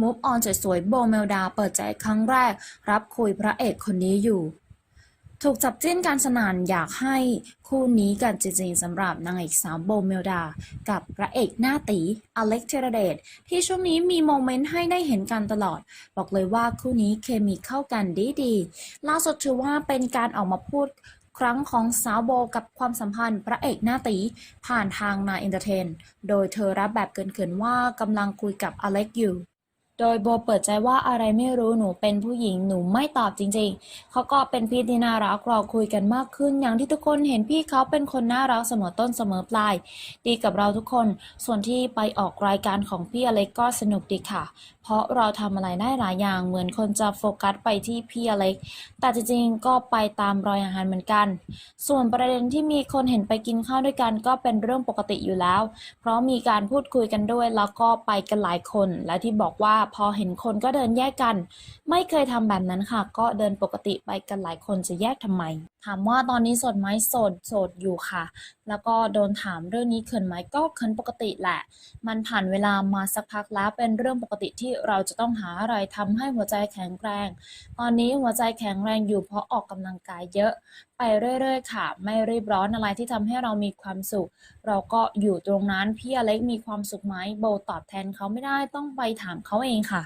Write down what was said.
มูฟออนสวยๆโบเมลดาเปิดใจครั้งแรก รับคุยพระเอกคนนี้อยู่ ถูกจับจิ้นการสนานอยากให้คู่นี้กันจริงๆสำหรับนางเอกสาวโบเมลดา กับพระเอกหน้าตีอเล็กเทระเดชที่ช่วงนี้มีโมเมนต์ให้ได้เห็นกันตลอด บอกเลยว่าคู่นี้เคมีเข้ากันดีๆล่าสุดถือว่าเป็นการออกมาพูดครั้งของสาวโบกับความสัมพันธ์พระเอกหน้าตีผ่านทางนาอินเตอร์เทน โดยเธอรับแบบเกินๆว่ากำลังคุยกับอเล็กอยู่ โดยโบเปิดใจว่าอะไรไม่รู้หนูเป็นผู้หญิงหนูไม่ตอบจริงๆ เขาก็เป็นพี่ที่น่ารักเราคุยกันมากขึ้น อย่างที่ทุกคนเห็นพี่เขาเป็นคนน่ารักเสมอต้นเสมอปลาย ดีกับเราทุกคน ส่วนที่ไปออกรายการของพี่อเล็กก็สนุกดีค่ะ เพราะเราทำอะไรได้หลายอย่างเหมือนคนจะโฟกัสไปที่พี่อเล็ก แต่จริงๆก็ไปตามรอยอาหารเหมือนกัน ส่วนประเด็นที่มีคนเห็นไปกินข้าวด้วยกันก็เป็นเรื่องปกติอยู่แล้ว เพราะมีการพูดคุยกันด้วยแล้วก็ไปกันหลายคนและที่บอกว่าพอเห็นคนก็เดินแยกกัน ไม่เคยทำแบบนั้นค่ะ ก็เดินปกติไปกันหลายคนจะแยกทำไมถามว่าตอนนี้สดไหมสดสดอยู่ค่ะ แล้วก็โดนถามเรื่องนี้เขินไหมก็เขินปกติแหละ มันผ่านเวลามาสักพักแล้วเป็นเรื่องปกติที่เราจะต้องหาอะไรทำให้หัวใจแข็งแรง ตอนนี้หัวใจแข็งแรงอยู่เพราะออกกำลังกายเยอะ ไปเรื่อยๆค่ะ ไม่รีบร้อนอะไรที่ทำให้เรามีความสุข เราก็อยู่ตรงนั้นพี่อเล็กมีความสุขไหมโบตอบแทนเขาไม่ได้ต้องไปถามเขาเองค่ะ